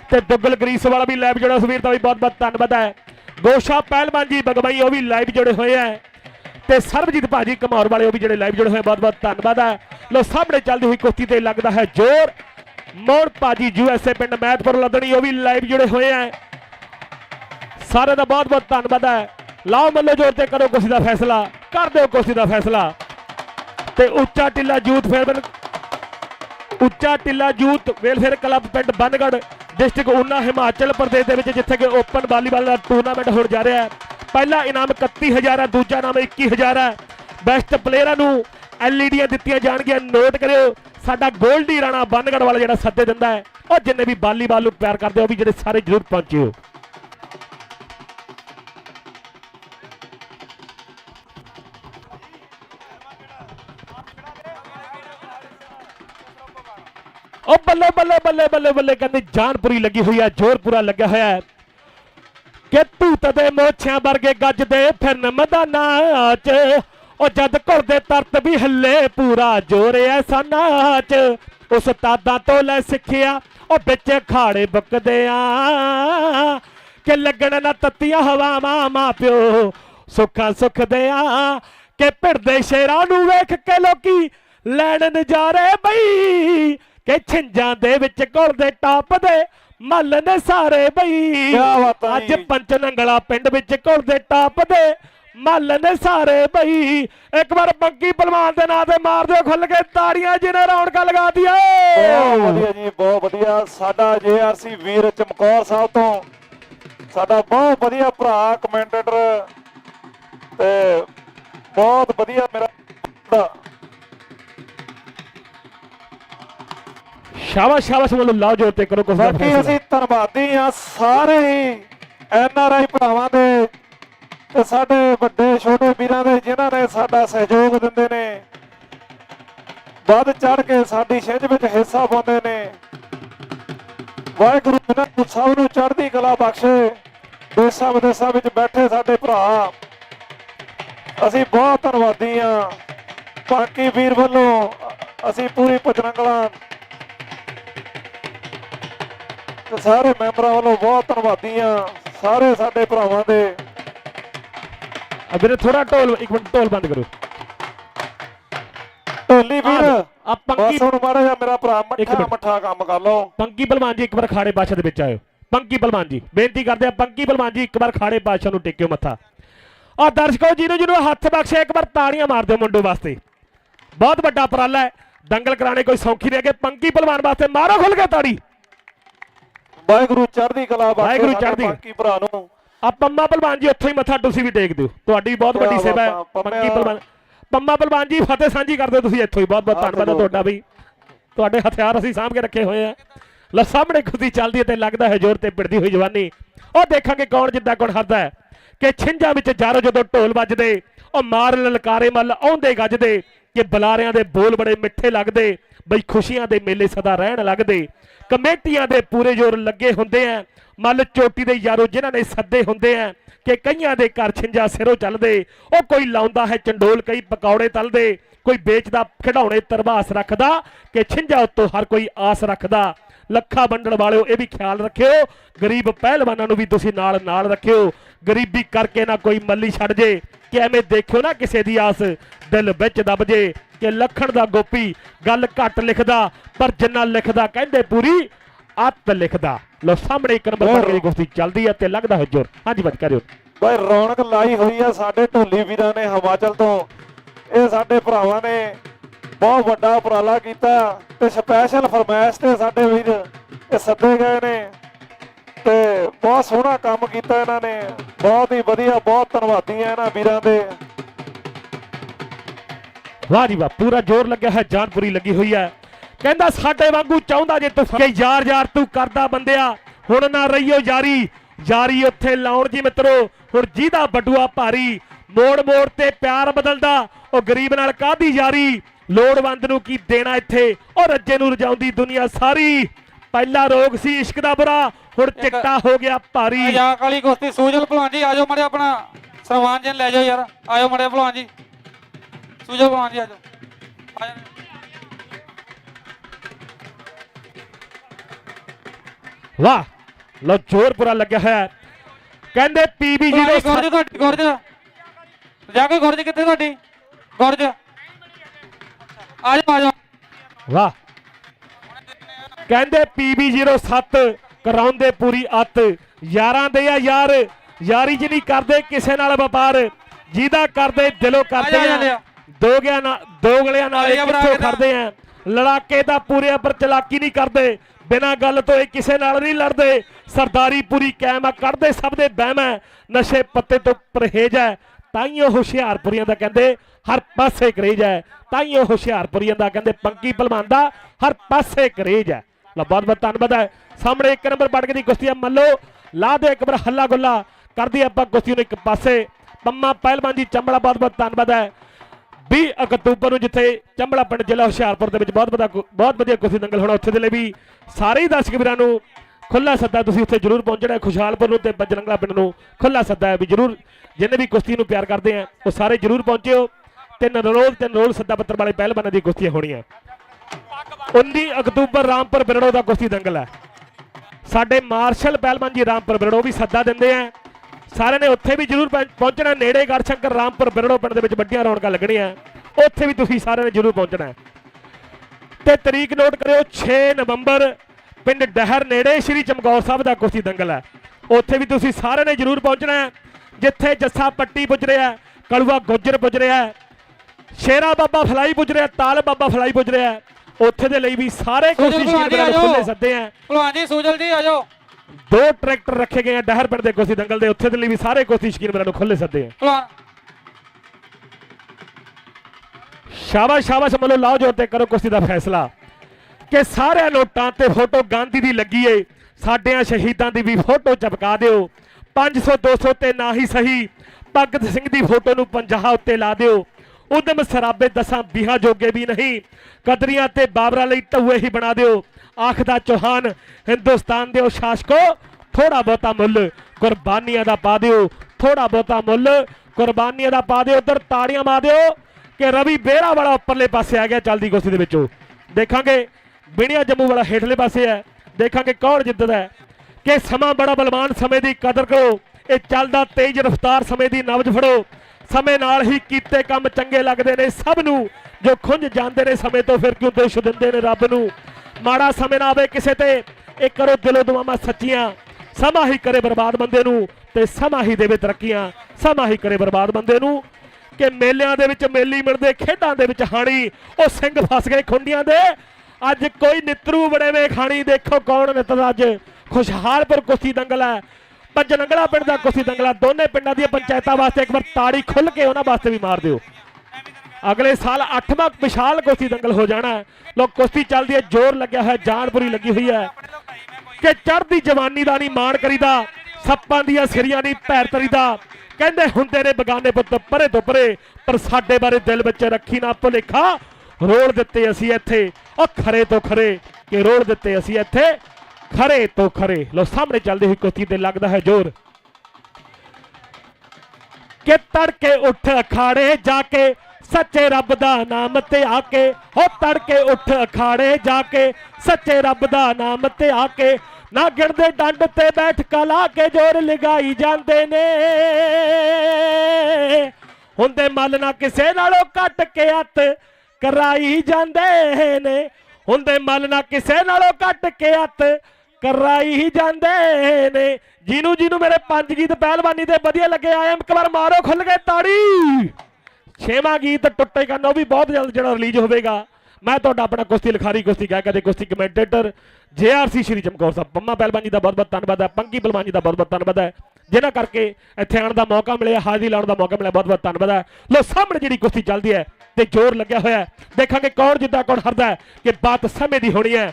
ਤੇ ਦੁੱਗਲ ਗਰੀਸ ਵਾਲਾ ਵੀ ਲਾਈਵ ਜੁੜਿਆ, ਸੁਵੀਰ ਦਾ ਵੀ ਬਹੁਤ ਬਹੁਤ ਧੰਨਵਾਦ ਹੈ। ਗੋਸ਼ਾ ਪਹਿਲਵਾਨ ਜੀ ਬਗਮਈ ਉਹ ਵੀ ਲਾਈਵ ਜੁੜੇ ਹੋਏ ਹੈ। ਤੇ ਸਰਬਜੀਤ ਭਾਜੀ, ਕਮੌਰ ਵਾਲੇ ਉਹ ਵੀ ਜਿਹੜੇ ਲਾਈਵ ਜੁੜੇ ਹੋਏ, ਬਹੁਤ ਬਹੁਤ ਧੰਨਵਾਦ ਹੈ। ਲੋ ਸਾਹਮਣੇ ਚੱਲਦੀ ਹੋਈ ਕੁਸ਼ਤੀ ਤੇ ਲੱਗਦਾ ਹੈ ਜ਼ੋਰ ਮੋੜ ਭਾਜੀ ਯੂਐਸਏ ਪਿੰਡ ਮੈਥਪੁਰ ਲੱਦਣੀ, ਉਹ ਵੀ ਲਾਈਵ ਜੁੜੇ ਹੋਏ ਹੈ ਸਾਰਿਆਂ ਦਾ ਬਹੁਤ ਬਹੁਤ ਧੰਨਵਾਦ ਹੈ। ਲਾਓ ਮੱਲੋ ਜੋਰ ਤੇ ਕਰੋ ਕੁਸ਼ਤੀ ਦਾ ਫੈਸਲਾ, ਕਰ ਦਿਓ ਕੁਸ਼ਤੀ ਦਾ ਫੈਸਲਾ। ਤੇ ਉੱਚਾ ਟਿੱਲਾ ਯੂਥ ਫੇਰ ਉੱਚਾ ਟਿੱਲਾ ਯੂਥ ਵੈਲਫੇਅਰ ਕਲੱਬ ਪਿੰਡ ਬਨਗੜ, ਡਿਸਟ੍ਰਿਕਟ ਉਨਾ ਹਿਮਾਚਲ ਪ੍ਰਦੇਸ਼ ਦੇ ਵਿੱਚ, ਜਿੱਥੇ ਕਿ ਓਪਨ ਵਾਲੀਬਾਲ ਦਾ ਟੂਰਨਾਮੈਂਟ ਹੋਣ ਜਾ ਰਿਹਾ ਹੈ। ਪਹਿਲਾ ਇਨਾਮ 31000 ਹੈ, ਦੂਜਾ ਇਨਾਮ 21000 ਹੈ। ਬੈਸਟ ਪਲੇਅਰਾਂ ਨੂੰ ਐਲਈਡੀਆਂ ਦਿੱਤੀਆਂ ਜਾਣਗੀਆਂ, ਨੋਟ ਕਰਿਓ। ਸਾਡਾ ਗੋਲਡੀ ਰਾਣਾ ਬਨਗੜ ਵਾਲਾ ਜਿਹੜਾ ਸੱਦੇ ਦਿੰਦਾ ਹੈ, ਉਹ ਜਿੰਨੇ ਵੀ ਵਾਲੀਬਾਲ ਨੂੰ ਪਿਆਰ ਕਰਦੇ ਹੋ ਵੀ ਜਿਹੜੇ ਸਾਰੇ ਜ਼ਰੂਰ ਪਹੁੰਚਿਓ ਉਹ ਬੱਲੇ ਬੱਲੇ ਬੱਲੇ ਬੱਲੇ ਬੱਲੇ ਕਹਿੰਦੇ ਜਾਨ ਪੂਰੀ ਲੱਗੀ ਹੋਈ ਹੈ ਜ਼ੋਰ ਪੂਰਾ ਲੱਗਿਆ ਹੋਇਆ ਹੈ। ਕਿ ਤੂਤ ਦੇ ਮੋਛਿਆਂ ਵਰਗੇ ਗੱਜਦੇ ਫਿਰਨ ਮੈਦਾਨਾਂ 'ਚ ਉਹ ਜਦ ਘੁਲਦੇ ਤਰਤ ਵੀ ਹੱਲੇ ਪੂਰਾ ਜ਼ੋਰ ਐਸਾ ਨਾਚ ਉਸਤਾਦਾਂ ਤੋਂ ਲੈ ਸਿੱਖਿਆ ਉਹ ਵਿੱਚ ਖਾੜੇ ਬੁੱਕਦੇ ਆ। ਕਿ ਲੱਗਣ ਨਾ ਤੱਤੀਆਂ ਹਵਾਵਾਂ ਮਾਂ ਪਿਓ ਸੁੱਖਾਂ ਸੁੱਖ ਦਿਆਂ ਕਿ ਭਿੜਦੇ ਸ਼ੇਰਾਂ ਨੂੰ ਵੇਖ ਕੇ ਲੋਕੀ ਲੈਣ ਨਜ਼ਾਰੇ ਬਈ। ਕਿ ਛਿੰਜਾਂ ਦੇ ਵਿੱਚ ਘੁਲਦੇ ਟਾਪ ਦੇ ਮੱਲ ਨੇ ਸਾਰੇ ਬਈ। ਅੱਜ ਜੀ। ਪੰਚਨੰਗਲਾ ਪਿੰਡ ਵਿੱਚ ਘੁਲਦੇ ਟਾਪ ਦੇ ਸਾਰੇ ਬਈ। ਇੱਕ ਵਾਰ ਬੰਕੀ ਪਹਿਲਵਾਨ ਦੇ ਨਾਂ ਤੇ ਮਾਰ ਦਿਓ ਖੁੱਲ ਕੇ ਤਾੜੀਆਂ ਜਿਹਨੇ ਰੌਣਕਾਂ ਲਗਾ ਦਿਆ ਬਹੁਤ ਵਧੀਆ ਜੀ ਬਹੁਤ ਵਧੀਆ। ਸਾਡਾ ਜੇਆਰਸੀ ਵੀਰ ਚਮਕੌਰ ਸਾਹਿਬ ਤੋਂ ਸਾਡਾ ਬਹੁਤ ਵਧੀਆ ਭਰਾ ਕਮੈਂਟੇਟਰ ਤੇ ਬਹੁਤ ਵਧੀਆ ਮੇਰਾ ਸ਼ਾਬਾਸ਼ ਸ਼ਾਬਾਸ਼ ਵੱਲੋਂ ਲਾਓ ਜੋ ਤੇ ਕਰੋ ਬਾਕੀ ਫੈਸਲਾ। ਅਸੀਂ ਧੰਨਵਾਦੀ ਆ ਸਾਰੇ ਐਨ ਆਰ ਆਈ ਭਰਾਵਾਂ ਦੇ ਤੇ ਸਾਡੇ ਵੱਡੇ ਛੋਟੇ ਵੀਰਾਂ ਦੇ ਜਿਨ੍ਹਾਂ ਨੇ ਸਾਡਾ ਸਹਿਯੋਗ ਦਿੰਦੇ ਨੇ, ਵੱਧ ਚੜ ਕੇ ਸਾਡੀ ਛਿੰਝ ਵਿੱਚ ਹਿੱਸਾ ਪਾਉਂਦੇ ਨੇ। ਵਾਹਿਗੁਰੂ ਇਹਨਾਂ ਨੂੰ ਸਭ ਨੂੰ ਚੜ੍ਹਦੀ ਕਲਾ ਬਖਸ਼ੇ, ਦੇਸ਼ਾਂ ਵਿਦੇਸ਼ਾਂ ਵਿੱਚ ਬੈਠੇ ਸਾਡੇ ਭਰਾ। ਅਸੀਂ ਬਹੁਤ ਧੰਨਵਾਦੀ ਆ ਬਾਕੀ ਵੀਰ ਵੱਲੋਂ ਅਸੀਂ ਪੂਰੀ ਪਚਰੰਗਲਾ ਤੇ ਸਾਰੇ ਮੈਂਬਰਾਂ ਵੱਲੋਂ ਬਹੁਤ ਧੰਨਵਾਦੀ ਆ ਸਾਰੇ ਸਾਡੇ ਭਰਾਵਾਂ ਦੇ। ਵੀਰੇ ਥੋੜਾ ਢੋਲ ਇੱਕ ਮਿੰਟ ਢੋਲ ਬੰਦ ਕਰੋ ਢੋਲੀ ਵੀਰ ਆ ਪੰਕੀ ਬਸ ਹੁਣ ਮਾੜਾ ਜਿਹਾ ਮੇਰਾ ਭਰਾ ਇੱਕ ਮੱਠਾ ਮਿੰਟ। ਮੱਠਾ ਕੰਮ ਕਰ ਲਓ ਪੰਕੀ ਪਹਿਲਵਾਨ ਜੀ ਇੱਕ ਵਾਰ ਖਾੜੇ ਪਾਸ਼ਾ ਦੇ ਵਿੱਚ ਆਇਓ ਪੰਕੀ ਪਹਿਲਵਾਨ ਜੀ ਬੇਨਤੀ ਕਰਦੇ ਆ ਪੰਕੀ ਪਹਿਲਵਾਨ ਜੀ ਇੱਕ ਵਾਰ ਖਾੜੇ ਪਾਸ਼ਾ ਨੂੰ ਟੇਕਿਓ ਮੱਥਾ ਆ ਦਰਸ਼ਕੋ ਜਿਹਨੂੰ ਜਿਹਨੂੰ ਹੱਥ ਬਖਸ਼ੇ ਇੱਕ ਵਾਰ ਤਾੜੀਆਂ ਮਾਰ ਦਿਓ ਮੁੰਡੋ ਵਾਸਤੇ ਬਹੁਤ ਵੱਡਾ ਉਪਰਾਲਾ ਹੈ ਦੰਗਲ ਕਰਾਣੇ ਕੋਈ ਸੌਖੀ ਨਹੀਂ ਹੈ ਕਿ ਪੰਕੀ ਪਹਿਲਵਾਨ ਵਾਸਤੇ ਮਾਰੋ ਖੁੱਲ ਕੇ ਤਾੜੀ ਵਾਹਿਗੁਰੂ ਚੜ੍ਹਦੀ ਕਲਾ ਵਾਹਿਗੁਰੂ ਚੜ੍ਹਦੀ- ਬਾਕੀ ਭਰਾ ਨੂੰ ਆ ਪੰਮਾ ਪਹਿਲਵਾਨ ਜੀ ਉੱਥੋਂ ਹੀ ਮੱਥਾ ਤੁਸੀਂ ਵੀ ਟੇਕ ਦਿਓ। ਤੁਹਾਡੀ ਬਹੁਤ ਵੱਡੀ ਸੇਵਾ ਹੈ। ਪੰਕੀ ਪਹਿਲਵਾਨ ਪੰਮਾ ਪਹਿਲਵਾਨ ਜੀ ਫਤਿਹ ਸਾਂਝੀ ਕਰਦੇ ਤੁਸੀਂ ਇੱਥੋਂ ਹੀ। ਬਹੁਤ ਬਹੁਤ ਧੰਨਵਾਦ ਤੁਹਾਡਾ ਵੀ। ਤੁਹਾਡੇ ਹਥਿਆਰ ਅਸੀਂ ਸਾਂਭ ਕੇ ਰੱਖੇ ਹੋਏ ਆ। ਲੈ ਸਾਹਮਣੇ ਖੁਦੀ ਚੱਲਦੀ ਹੈ ਤੇ ਲੱਗਦਾ ਹੈ ਜ਼ੋਰ ਤੇ ਪਿੜਦੀ ਹੋਈ ਜਵਾਨੀ। ਉਹ ਦੇਖਾਂਗੇ ਕੌਣ ਜਿੱਦਾਂ ਕੌਣ ਹੱਸਦਾ ਹੈ। ਕਿ ਛਿੰਝਾਂ ਵਿੱਚ ਜਾਰੋ ਜਦੋਂ ਢੋਲ ਵੱਜਦੇ ਉਹ ਮਾਰ ਲਲਕਾਰੇ ਮੱਲ ਆਉਂਦੇ ਗੱਜਦੇ। ਕਿ ਬੁਲਾਰਿਆਂ ਦੇ ਬੋਲ ਬੜੇ ਮਿੱਠੇ ਲੱਗਦੇ, ਬਈ ਖੁਸ਼ੀਆਂ ਦੇ ਮੇਲੇ ਸਦਾ ਰਹਿਣ ਲੱਗਦੇ। ਕਮੇਟੀਆਂ ਦੇ ਪੂਰੇ ਜ਼ੋਰ ਲੱਗੇ ਹੁੰਦੇ ਆ ਮੱਲ ਚੋਟੀ ਦੇ ਯਾਰੋ ਜਿਨ੍ਹਾਂ ਨੇ ਸੱਦੇ ਹੁੰਦੇ ਆ ਕਿ ਕਈਆਂ ਦੇ ਘਰ ਛਿੰਜਾ ਸਿਰੋਂ ਚੱਲਦੇ। ਉਹ ਕੋਈ ਲਾਉਂਦਾ ਹੈ ਚੰਡੋਲ, ਕਈ ਪਕੌੜੇ ਤਲਦੇ। ਕੋਈ ਵੇਚਦਾ, ਖਿਡੌਣੇ ਤਰਵਾਸ ਰੱਖਦਾ ਕਿ ਛਿੰਜਾ ਉੱਤੋਂ ਹਰ ਕੋਈ ਆਸ ਰੱਖਦਾ। ਲੱਖਾਂ ਵੰਡਣ ਵਾਲਿਓ, ਇਹ ਵੀ ਖਿਆਲ ਰੱਖਿਓ। ਗਰੀਬ ਪਹਿਲਵਾਨਾਂ ਨੂੰ ਵੀ ਤੁਸੀਂ ਨਾਲ ਨਾਲ ਰੱਖਿਓ। ਗਰੀਬੀ ਕਰਕੇ ਨਾ ਕੋਈ ਮੱਲੀ ਛੱਡ ਜੇ। ਕਿ ਐਵੇਂ ਦੇਖਿਓ ਨਾ ਕਿਸੇ ਦੀ ਆਸ ਦਿਲ ਵਿੱਚ ਦਬ ਜੇ ਕਿ ਲੱਖਣ ਦਾ ਗੋਪੀ ਗੱਲ ਘੱਟ ਲਿਖਦਾ ਪਰ ਜਿੰਨਾ ਲਿਖਦਾ ਕਹਿੰਦੇ ਪੂਰੀ ਅੱਤ ਲਿਖਦਾ। ਲੋ ਸਾਹਮਣੇ ਇੱਕ ਨੰਬਰ ਦੀ ਗੁਫ਼ਤੀ ਚੱਲਦੀ ਹੈ ਤੇ ਲੱਗਦਾ ਹੈ ਜ਼ੋਰ। ਹਾਂਜੀ ਬੱਚ ਕਰਿਓ। ਬਈ ਰੌਣਕ ਲਾਈ ਹੋਈ ਆ ਸਾਡੇ ਢੋਲੀ ਵੀਰਾਂ ਨੇ ਹਿਮਾਚਲ ਤੋਂ। ਇਹ ਸਾਡੇ ਭਰਾਵਾਂ ਨੇ ਬਹੁਤ ਵੱਡਾ ਉਪਰਾਲਾ ਕੀਤਾ ਤੇ ਸਪੈਸ਼ਲ ਫਰਮਾਇਸ਼ ਤੇ ਸਾਡੇ ਵੀਰ ਇਹ ਸੱਦੇ ਗਏ ਨੇ। ਤੇ ਬਹੁਤ ਸੋਹਣਾ ਕੰਮ ਕੀਤਾ ਇਹਨਾਂ ਨੇ। ਬਹੁਤ ਹੀ ਵਧੀਆ, ਬਹੁਤ ਧੰਨਵਾਦੀ ਆ ਇਹਨਾਂ ਵੀਰਾਂ ਦੇ। ਵਾਹ ਜੀ ਵਾਹ, ਪੂਰਾ ਜ਼ੋਰ ਲੱਗਿਆ ਹੈ ਜਾਨ ਲੱਗੀ ਹੋਈ ਹੈ। ਕਹਿੰਦਾ ਸਾਡੇ ਵਾਂਗੂ ਚਾਹੁੰਦਾ ਜੇ ਤੂੰ ਕਿ ਯਾਰ ਯਾਰ ਤੂੰ ਕਰਦਾ ਬੰਦਿਆ, ਹੁਣ ਨਾ ਰਹੀਓ ਯਾਰੀ। ਯਾਰੀ ਉੱਥੇ ਲਾਉਣ ਜੀ ਮਿੱਤਰੋ, ਹੁਣ ਜਿਹਦਾ ਬਟੂਆ ਭਾਰੀ, ਮੋੜ ਮੋੜ ਤੇ ਪਿਆਰ ਬਦਲਦਾ, ਉਹ ਗਰੀਬ ਨਾਲ ਕਾਦੀ ਯਾਰੀ? ਲੋੜਵੰਦ ਨੂੰ ਕੀ ਦੇਣਾ ਇੱਥੇ? ਉਹ ਰੱਜੇ ਨੂੰ ਰਜਾਉਂਦੀ ਦੁਨੀਆ ਸਾਰੀ। ਪਹਿਲਾ ਰੋਗ ਸੀ ਇਸ਼ਕ ਦਾ ਬੁਰਾ ਹੁਣ ਚਿੱਟਾ ਹੋ ਗਿਆ ਭਾਰੀ। ਮਜ਼ਾਕ ਵਾਲੀ ਕੁਸ਼ਤੀ ਸੂਜਲ ਭਲਵਾਨ ਜੀ ਆਜੋ ਮੜੇ ਆਪਣਾ ਸਨਮਾਨ ਜਨ ਲੈ ਜਾਓ ਯਾਰ। ਆਜੋ ਮੜੇ ਭਲਵਾਨ ਜੀ। ਸੂਜਲ ਭਲਵਾਨ ਜੀ ਆਜੋ। ਆਜੋ ਵਾਹ ਲੋ ਜ਼ੋਰ ਪੂਰਾ ਲੱਗਿਆ ਹੋਇਆ। ਹੈ। ਕਹਿੰਦੇ ਪੀਬੀ ਜੀ ਦੇ ਗੁਰਜ ਗੁਰਜ। ਜਾ ਕੇ ਗੁਰਜ ਕਿੱਥੇ ਤੁਹਾਡੀ? ਗੁਰਜ। ਆਜੋ ਆਜੋ। ਵਾਹ। ਕਹਿੰਦੇ PB07 ਕਰਾਉਂਦੇ ਪੂਰੀ ਅੱਤ। ਯਾਰਾਂ ਦੇ ਆ ਯਾਰ ਯਾਰੀ ਨਹੀਂ ਕਰਦੇ ਕਿਸੇ ਨਾਲ ਵਪਾਰ ਜਿਹਦਾ ਕਰਦੇ ਦਿਲੋਂ ਕਰਦੇ ਆ ਜਾ, ਆ ਆ ਜਾ। ਦੋ ਗਿਆ ਨਾ ਦੋ ਗਲਿਆਂ ਨਾਲ ਆ ਜਾ ਭਰਾ ਕਿੱਥੋਂ? ਖੜਦੇ ਆ। ਲੜਾਕੇ ਦਾ ਪੂਰੇ ਪਰ ਚਲਾਕੀ ਨਹੀਂ ਕਰਦੇ। ਬਿਨਾਂ ਗੱਲ ਤੋਂ ਇਹ ਕਿਸੇ ਨਾਲ ਨਹੀਂ ਲੜਦੇ। ਸਰਦਾਰੀ ਪੂਰੀ ਕਾਇਮ ਆ ਕੱਢਦੇ ਸਭ ਦੇ ਵਹਿਮ ਹੈ ਨਸ਼ੇ ਪੱਤੇ ਤੋਂ ਪਰਹੇਜ਼ ਹੈ ਤਾਈਓ ਹੁਸ਼ਿਆਰਪੁਰੀਆਂ ਦਾ ਕਹਿੰਦੇ ਹਰ ਪਾਸੇ ਕਰੇਜ ਹੈ ਤਾਈਓ ਹੁਸ਼ਿਆਰਪੁਰੀਆਂ ਦਾ ਕਹਿੰਦੇ ਪੰਕੀ ਭਲਵਾਨ ਦਾ ਹਰ ਪਾਸੇ ਕਰੇਜ ਹੈ ਲਓ ਬਹੁਤ ਬਹੁਤ ਧੰਨਵਾਦ ਹੈ। ਸਾਹਮਣੇ ਇੱਕ ਨੰਬਰ ਬੜ ਦੀ ਕੁਸ਼ਤੀ ਆ ਮੱਲੋ। ਲਾ ਦੇ ਇੱਕ ਵਾਰ ਹੱਲਾ ਗੁੱਲਾ। ਕਰਦੀ ਆਪਾਂ ਕੁਸ਼ਤੀ ਨੂੰ ਇੱਕ ਪਾਸੇ। ਪੰਮਾ ਪਹਿਲਵਾਨ ਜੀ, ਚੰਬੜਾ ਬਹੁਤ ਬਹੁਤ ਧੰਨਵਾਦ ਹੈ। 20 ਅਕਤੂਬਰ ਨੂੰ ਜਿੱਥੇ ਚੰਬੜਾ ਪਿੰਡ ਜ਼ਿਲ੍ਹਾ ਹੁਸ਼ਿਆਰਪੁਰ ਦੇ ਵਿੱਚ ਬਹੁਤ ਵਧੀਆ ਬਹੁਤ ਵਧੀਆ ਕੁਸ਼ਤੀ ਦੰਗਲ ਹੋਣਾ ਉੱਥੇ ਦੇ ਲਈ ਵੀ ਸਾਰੇ ਹੀ ਦਰਸ਼ਕ ਵੀਰਾਂ ਨੂੰ ਖੁੱਲਾ ਸੱਦਾ ਤੁਸੀਂ ਉੱਥੇ ਜ਼ਰੂਰ ਪਹੁੰਚਣਾ ਖੁਸ਼ਹਾਲਪੁਰ ਨੂੰ ਤੇ ਬਜਰੰਗਲਾ ਪਿੰਡ ਨੂੰ ਖੁੱਲਾ ਸੱਦਾ ਹੈ ਵੀ ਜ਼ਰੂਰ ਜਿੰਨੇ ਵੀ ਕੁਸ਼ਤੀ ਨੂੰ ਪਿਆਰ ਕਰਦੇ ਆ, ਉਹ ਸਾਰੇ ਜ਼ਰੂਰ ਪਹੁੰਚਿਓ। ਤੇ ਨਰੋਲ ਤੇ ਨਰੋਲ ਸੱਦਾ ਪੱਤਰ ਵਾਲੇ ਪਹਿਲਵਾਨਾਂ ਦੀ ਕੁਸ਼ਤੀਆਂ ਹੋਣੀਆਂ। 19 ਅਕਤੂਬਰ ਰਾਮਪੁਰ ਬਿਰੜੋ ਦਾ ਕੁਸ਼ਤੀ ਦੰਗਲ ਹੈ। ਸਾਡੇ ਮਾਰਸ਼ਲ ਪਹਿਲਵਾਨ ਜੀ ਰਾਮਪੁਰ ਬਿਰੜੋ ਵੀ ਸੱਦਾ ਦਿੰਦੇ ਆ। ਸਾਰਿਆਂ ਨੇ ਉੱਥੇ ਵੀ ਜ਼ਰੂਰ ਪਹੁੰ- ਪਹੁੰਚਣਾ ਨੇੜੇ ਗੜਸ਼ੰਕਰ ਰਾਮਪੁਰ ਬਿਰੜੋ ਪਿੰਡ ਦੇ ਵਿੱਚ ਵੱਡੀਆਂ ਰੌਣਕਾਂ ਲੱਗਣੀਆਂ ਉੱਥੇ ਵੀ ਤੁਸੀਂ ਸਾਰਿਆਂ ਨੇ ਜ਼ਰੂਰ ਪਹੁੰਚਣਾ ਹੈ। ਤੇ ਤਰੀਕ ਨੋਟ ਕਰਿਓ 6 ਨਵੰਬਰ ਪਿੰਡ ਡਹਿਰ ਨੇੜੇ ਸ਼੍ਰੀ ਚਮਕੌਰ ਸਾਹਿਬ ਦਾ ਕੁਸ਼ਤੀ ਦੰਗਲ ਹੈ। ਉੱਥੇ ਵੀ ਤੁਸੀਂ ਸਾਰਿਆਂ ਨੇ ਜ਼ਰੂਰ ਪਹੁੰਚਣਾ ਜਿੱਥੇ ਜੱਸਾ ਪੱਟੀ ਪੁੱਜ ਰਿਹਾ ਹੈ, ਕਲੂਆ ਗੁੱਜਰ ਪੁੱਜ ਰਿਹਾ ਸ਼ੇਰਾ ਬਾਬਾ ਫਲਾਈ ਪੁੱਜ ਰਿਹਾ ਤਾਲ ਬਾਬਾ ਫਲਾਈ ਪੁੱਜ ਰਿਹਾ ਉੱਥੇ ਦੇ ਲਈ ਵੀ ਸਾਰੇ ਜੀ ਸ਼ੀਰ ਆ ਜਾਓ। ਖੁੱਲੇ ਸੱਦੇ ਆ। ਭਲਵਾਨ ਜੀ ਸੂਜਲ ਜੀ ਆਜੋ ਦੋ ਟਰੈਕਟਰ ਰੱਖੇ ਗਏ ਆ ਡਹਿਰ ਪਿੰਡ ਦੇ ਕੁਸ਼ਤੀ ਦੰਗਲ ਦੇ ਉੱਥੇ ਦੇ ਲਈ ਵੀ ਸਾਰੇ ਕੁਸ਼ਤੀ ਸ਼ਕੀਨ ਨੂੰ ਖੁੱਲੇ ਸੱਦੇ ਆ। ਸ਼ਾਬਾਸ਼ ਸ਼ਾਬਾਸ਼ ਮੱਲੋ ਲਾਓ ਜੋਰ ਤੇ ਕਰੋ ਕੁਸ਼ਤੀ ਦਾ ਫੈਸਲਾ। ਕਿ ਸਾਰਿਆਂ ਨੋਟਾਂ ਤੇ ਫੋਟੋ ਗਾਂਧੀ ਦੀ ਲੱਗੀ ਏ ਸਾਡਿਆਂ ਸ਼ਹੀਦਾਂ ਦੀ ਵੀ ਫੋਟੋ ਚਪਕਾ ਦਿਓ। 500 200 ਤੇ ਨਾ ਹੀ ਸਹੀ ਭਗਤ ਸਿੰਘ ਦੀ ਫੋਟੋ ਨੂੰ 50 ਉੱਤੇ ਲਾ ਦਿਓ। ਉਦਮ ਸਰਾਬੇ ਦਸਾਂ ਬਿਹਾ ਜੋਗੇ ਵੀ ਨਹੀਂ ਕਦਰੀਆਂ ਤੇ ਬਾਬਰਾਂ ਲਈ ਟਊਏ ਹੀ ਬਣਾ ਦਿਓ ਆਖਦਾ ਚੌਹਾਨ ਹਿੰਦੁਸਤਾਨ ਦੇ ਉਹ ਸ਼ਾਸਕੋ ਥੋੜਾ ਬਹੁਤਾ ਮੁੱਲ ਕੁਰਬਾਨੀਆਂ ਦਾ ਪਾ ਦਿਓ ਥੋੜਾ ਬਹੁਤਾ ਮੁੱਲ ਕੁਰਬਾਨੀਆਂ ਦਾ ਪਾ ਦਿਓ ਉਧਰ ਤਾੜੀਆਂ ਮਾਰ ਦਿਓ ਕਿ ਰਵੀ ਬੇਰਾ ਵਾਲਾ ਉੱਪਰਲੇ ਪਾਸੇ ਆ ਗਿਆ ਚੱਲਦੀ ਕੁਸ਼ਤੀ ਦੇ ਵਿੱਚੋਂ ਦੇਖਾਂਗੇ ਬਿਣਿਆ ਜੰਮੂ ਵਾਲਾ ਹੇਠਲੇ ਪਾਸੇ ਹੈ ਦੇਖਾਂਗੇ ਕੌਣ ਜਿੱਤਦਾ ਹੈ ਕਿ ਸਮਾਂ ਬੜਾ ਬਲਵਾਨ ਸਮੇਂ ਦੀ ਕਦਰ ਕਰੋ ਇਹ ਚੱਲਦਾ ਤੇਜ਼ ਰਫ਼ਤਾਰ ਸਮੇਂ ਦੀ ਨਬਜ ਫੜੋ ਸਮੇਂ ਨਾਲ ਹੀ ਕੀਤੇ ਕੰਮ ਚੰਗੇ ਲੱਗਦੇ ਨੇ ਸਭ ਨੂੰ। ਜੋ ਖੁੰਝ ਜਾਂਦੇ ਨੇ ਸਮੇਂ ਤੋਂ ਫਿਰ ਕਿਉਂ ਦੋਸ਼ ਦਿੰਦੇ ਨੇ ਰੱਬ ਨੂੰ? ਮਾੜਾ ਸਮੇਂ ਨਾ ਆਵੇ ਕਿਸੇ ਤੇ, ਇਹ ਕਰੋ ਦਿਲੋਂ ਦੁਆਵਾਂ ਸੱਚੀਆਂ। ਸਮਾਂ ਹੀ ਕਰੇ ਬਰਬਾਦ ਬੰਦੇ ਨੂੰ ਤੇ ਸਮਾਂ ਹੀ ਦੇਵੇ ਤਰੱਕੀਆਂ। ਸਮਾਂ ਹੀ ਕਰੇ ਬਰਬਾਦ ਬੰਦੇ ਨੂੰ। ਕਿ ਮੇਲਿਆਂ ਦੇ ਵਿੱਚ ਮੇਲੀ ਮਿਲਦੇ, ਖੇਡਾਂ ਦੇ ਵਿੱਚ ਹਾਣੀ, ਉਹ ਸਿੰਘ ਫਸ ਗਏ ਖੁੰਡੀਆਂ ਦੇ। ਅੱਜ ਕੋਈ ਨਿਤਰੂ ਬੜੇਵੇਂ ਖਾਣੀ, ਦੇਖੋ ਕੌਣ ਨਿੱਤਦਾ ਅੱਜ? ਖੁਸ਼ਹਾਲਪੁਰ ਕੁਸ਼ਤੀ ਦੰਗਲ ਹੈ। ਪੰਜਨੰਗਲਾ ਪਿੰਡ ਦਾ ਕੁਸ਼ਤੀ ਦੰਗਲਾ, ਦੋਨੇ ਪਿੰਡਾਂ ਦੀਆਂ ਪੰਚਾਇਤਾਂ ਵਾਸਤੇ ਇੱਕ ਵਾਰ ਤਾੜੀ ਖੁੱਲ ਕੇ ਉਹਨਾਂ ਵਾਸਤੇ ਵੀ ਮਾਰ ਦਿਓ। ਅਗਲੇ ਸਾਲ 8ਵਾਂ ਵਿਸ਼ਾਲ ਕੁਸ਼ਤੀ ਦੰਗਲ ਹੋ ਜਾਣਾ ਹੈ। ਲੋਕ ਕੁਸ਼ਤੀ ਚੱਲਦੀ ਹੈ, ਜ਼ੋਰ ਲੱਗਿਆ ਹੈ ਜਾਨ ਲੱਗੀ ਹੋਈ ਹੈ। ਕਿ ਚੜ੍ਹਦੀ ਜਵਾਨੀ ਦਾ ਨਹੀਂ ਮਾਣ ਕਰੀਦਾ ਸੱਪਾਂ ਦੀਆਂ ਸਿਰੀਆਂ ਨਹੀਂ ਪੈਰ ਤਰੀਦਾ ਕਹਿੰਦੇ ਹੁੰਦੇ ਨੇ ਬਗਾਨੇ ਪੁੱਤ, ਪਰੇ ਤੋਂ ਪਰੇ, ਪਰ ਸਾਡੇ ਬਾਰੇ ਦਿਲ ਵਿੱਚ ਰੱਖੀ ਨਾ ਭੁਲੇਖਾ। ਰੋਲ ਦਿੱਤੇ ਅਸੀਂ ਇੱਥੇ, ਉਹ ਖਰੇ ਤੋਂ ਖਰੇ, ਕਿ ਰੋਲ ਦਿੱਤੇ ਅਸੀਂ ਇੱਥੇ। ਖਰੇ ਤੋਂ ਖਰੇ ਲੋ ਸਾਹਮਣੇ ਚੱਲਦੀ ਹੋਈ ਕੁਸ਼ਤੀ ਤੇ ਲੱਗਦਾ ਹੈ ਜ਼ੋਰ। ਕਿ ਤੜਕੇ ਉੱਠ ਅਖਾੜੇ ਜਾ ਕੇ, ਸੱਚੇ ਰੱਬ ਦਾ ਨਾਮ ਤੇ ਆ ਕੇ, ਹੋ ਤੜਕੇ ਉੱਠ ਅਖਾੜੇ ਜਾ ਕੇ, ਸੱਚੇ ਰੱਬ ਦਾ ਨਾਮ ਤੇ ਆ ਕੇ ਨਾ ਗਿਣਦੇ ਡੰਡ ਤੇ ਬੈਠ ਕਲਾ ਕੇ ਜੋਰ ਲਗਾਈ ਜਾਂਦੇ ਨੇ। ਹੁੰਦੇ ਮੱਲ ਨਾ ਕਿਸੇ ਨਾਲੋਂ ਕੱਟ ਕੇ ਹੱਥ ਕਰਾਈ ਜਾਂਦੇ ਨੇ। ਹੁੰਦੇ ਮੱਲ ਨਾ ਕਿਸੇ ਨਾਲੋਂ ਕੱਟ ਕੇ ਹੱਥ ਕਰਾਈ ਜਾਂਦੇ ਨੇ। ਜਿਹਨੂੰ ਜਿਹਨੂੰ ਮੇਰੇ ਪੰਜ ਗੀਤ ਪਹਿਲਵਾਨੀ ਦੇ ਵਧੀਆ ਲੱਗੇ, ਆਏ ਇੱਕ ਵਾਰ ਮਾਰੋ ਖੁੱਲ ਕੇ ਤਾੜੀ। ਛੇਵਾਂ ਗੀਤ ਟੁੱਟੇ ਕੰਨ, ਉਹ ਵੀ ਬਹੁਤ ਜਲਦ ਜਿਹੜਾ ਰਿਲੀਜ਼ ਹੋਵੇਗਾ। ਮੈਂ ਤੁਹਾਡਾ ਆਪਣਾ ਕੁਸ਼ਤੀ ਲਿਖਾਰੀ, ਕੁਸ਼ਤੀ ਗਾਇਕ ਅਤੇ ਕੁਸ਼ਤੀ ਕਮੈਂਟੇਟਰ ਜੇਆਰਸੀ ਸ਼੍ਰੀ ਚਮਕੌਰ ਸਾਹਿਬ। ਪੰਮਾ ਪਹਿਲਵਾਨ ਜੀ ਦਾ ਬਹੁਤ ਬਹੁਤ ਧੰਨਵਾਦ ਹੈ ਪੰਕੀ ਪਹਿਲਵਾਨ ਜੀ ਦਾ ਬਹੁਤ ਬਹੁਤ ਧੰਨਵਾਦ ਹੈ। ਜਿਨ੍ਹਾਂ ਕਰਕੇ ਇੱਥੇ ਆਉਣ ਦਾ ਮੌਕਾ ਮਿਲਿਆ, ਹਾਜ਼ਰੀ ਲਾਉਣ ਦਾ ਮੌਕਾ ਮਿਲਿਆ ਬਹੁਤ ਬਹੁਤ ਧੰਨਵਾਦ ਹੈ। ਲੋ, ਸਾਹਮਣੇ ਜਿਹੜੀ ਕੁਸ਼ਤੀ ਚੱਲਦੀ ਹੈ ਤੇ ਜ਼ੋਰ ਲੱਗਿਆ ਹੋਇਆ ਦੇਖਾਂਗੇ ਕੌਣ ਜਿੱਦਾਂ ਕੌਣ ਹਰਦਾ ਹੈ ਕਿ ਬਾਤ ਸਮੇਂ ਦੀ ਹੋਣੀ ਹੈ।